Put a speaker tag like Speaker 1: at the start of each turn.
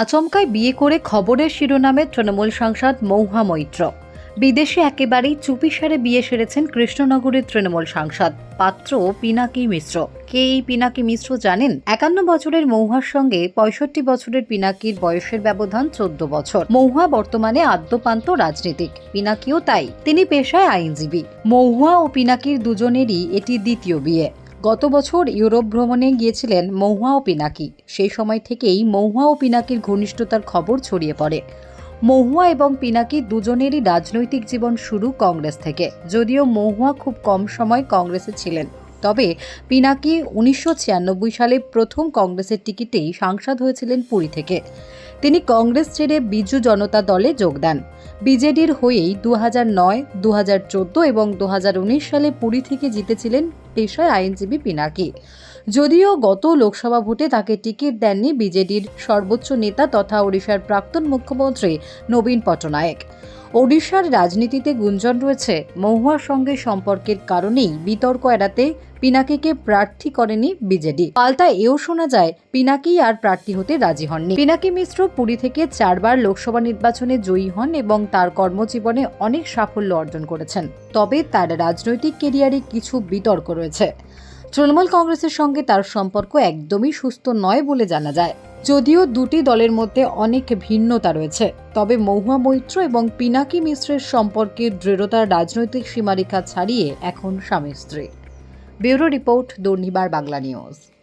Speaker 1: আচমকায় বিয়ে করে খবরের শিরোনামে তৃণমূল সাংসদ মৌহা মৈত্র। বিদেশে একেবারেই চুপিসারে বিয়ে সেরেছেন কৃষ্ণনগরের তৃণমূল সাংসদ, পাত্র পিনাকি মিশ্র। কে এই পিনাকি মিশ্র জানেন? একান্ন বছরের মৌহার সঙ্গে পঁয়ষট্টি বছরের পিনাকির বয়সের ব্যবধান চোদ্দ বছর। মৌহা বর্তমানে আদ্যপান্ত রাজনীতিক, পিনাকিও তাই। তিনি পেশায় আইনজীবী। মৌহা ও পিনাকির দুজনেরই এটি দ্বিতীয় বিয়ে। গত বছর ইউরোপ ভ্রমণে গিয়েছিলেন মহুয়া ও পিনাকি। সেই সময় থেকেই মহুয়া ও পিনাকির ঘনিষ্ঠতার খবর ছড়িয়ে পড়ে। মহুয়া এবং পিনাকি দুজনেরই রাজনৈতিক জীবন শুরু কংগ্রেস থেকে। যদিও মহুয়া খুব কম সময় কংগ্রেসে ছিলেন। তবে পিনাকি উনিশশো ছিয়ানব্বই সালে প্রথম কংগ্রেসের টিকিটেই সাংসদ হয়েছিলেন পুরী থেকে। তিনি কংগ্রেস ছেড়ে বিজু জনতা দলে যোগ দেন। বিজেডির হয়েই দু হাজার নয় দু হাজার চোদ্দ এবং দু হাজার উনিশ সালে পুরী থেকে জিতেছিলেন পেশায় আইনজীবী পিনাকি। যদিও গত লোকসভা ভোটে তাকে টিকিট দেননি বিজেডির সর্বোচ্চ নেতা তথা ওড়িশার প্রাক্তন মুখ্যমন্ত্রী নবীন পটনায়েক। ওড়িশার রাজনীতিতে গুঞ্জন রয়েছে মহুয়ার সঙ্গে সম্পর্কের কারণেই বিতর্ক এড়াতে পিনাকিকে প্রার্থী করেনি বিজেডি। পাল্টা এও শোনা যায় পিনাকি আর প্রার্থী হতে রাজি হননি। পিনাকি মিশ্র পুরী থেকে চারবার লোকসভা নির্বাচনে জয়ী হন এবং তার কর্মজীবনে অনেক সাফল্য অর্জন করেছেন। তবে তার রাজনৈতিক কেরিয়ারে কিছু বিতর্ক রয়েছে। তৃণমূল কংগ্রেসের সঙ্গে তার সম্পর্ক একদমই সুস্থ নয় বলে জানা যায়। যদিও দুটি দলের মধ্যে অনেক ভিন্নতা রয়েছে, তবে মহুয়া মৈত্র এবং পিনাকি মিশ্রের সম্পর্কে দৃঢ়তার রাজনৈতিক সীমারেখা ছাড়িয়ে এখন স্বামী স্ত্রী। Bureau report Durnibar Bangla news.